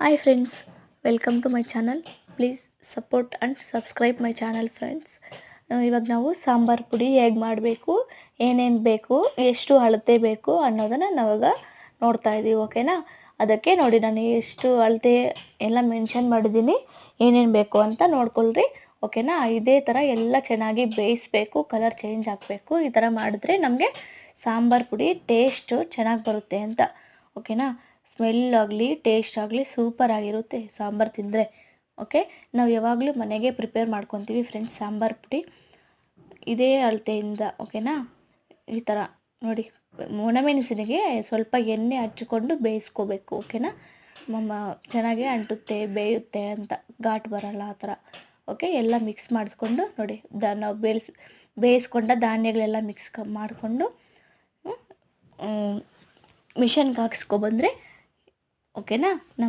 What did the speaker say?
Hi friends welcome to my channel please support and subscribe my channel friends ಇವಾಗ ನಾವು ಸಾಂಬಾರು ಪುಡಿ ಹೇಗೆ ಮಾಡಬೇಕು, ಏನೇನು ಬೇಕು, ಎಷ್ಟು ಅಳತೆ ಬೇಕು ಅನ್ನೋದನ್ನು ನಾವಾಗ ನೋಡ್ತಾ ಇದ್ದೀವಿ ಓಕೆನಾ ಅದಕ್ಕೆ ನೋಡಿ, ನಾನು ಎಷ್ಟು ಅಳತೆ ಎಲ್ಲ ಮೆನ್ಷನ್ ಮಾಡಿದ್ದೀನಿ, ಏನೇನು ಬೇಕು ಅಂತ ನೋಡ್ಕೊಳ್ರಿ ಓಕೆನಾ ಇದೇ ಥರ ಎಲ್ಲ ಚೆನ್ನಾಗಿ ಬೇಯಿಸ್ಬೇಕು ಕಲರ್ ಚೇಂಜ್ ಆಗಬೇಕು, ಈ ಥರ ಮಾಡಿದ್ರೆ ನಮಗೆ ಸಾಂಬಾರು ಪುಡಿ ಟೇಸ್ಟು ಚೆನ್ನಾಗಿ ಬರುತ್ತೆ ಅಂತ ಓಕೆನಾ ಸ್ಮೆಲ್ ಆಗಲಿ, ಟೇಸ್ಟ್ ಆಗಲಿ ಸೂಪರ್ ಆಗಿರುತ್ತೆ ಸಾಂಬಾರು ತಿಂದರೆ. ಓಕೆ? ನಾವು ಯಾವಾಗಲೂ ಮನೆಗೆ ಪ್ರಿಪೇರ್ ಮಾಡ್ಕೊತೀವಿ ಫ್ರೆಂಡ್ಸ್ ಸಾಂಬಾರು ಪುಡಿ. ಇದೇ ಅಳತೆಯಿಂದ, ಓಕೆನಾ? ಈ ಥರ ನೋಡಿ, ಒಣಮೆಣಸಿನಿಗೆ ಸ್ವಲ್ಪ ಎಣ್ಣೆ ಹಚ್ಚಿಕೊಂಡು ಬೇಯಿಸ್ಕೋಬೇಕು, ಓಕೆನಾ? ಮಮ್ಮ ಚೆನ್ನಾಗಿ ಅಂಟುತ್ತೆ, ಬೇಯುತ್ತೆ ಅಂತ ಘಾಟ್ ಬರಲ್ಲ ಆ ಥರ ಓಕೆ? ಎಲ್ಲ ಮಿಕ್ಸ್ ಮಾಡಿಸ್ಕೊಂಡು ನೋಡಿ, ದ ನಾವು ಬೇಯಿಸ್ ಬೇಯಿಸ್ಕೊಂಡ ಧಾನ್ಯಗಳೆಲ್ಲ ಮಿಕ್ಸ್ ಮಾಡಿಕೊಂಡು ಮಿಷನ್ಗೆ ಹಾಕ್ಸ್ಕೊಬಂದರೆ ಓಕೆನಾ? ನಮ್ಗೆ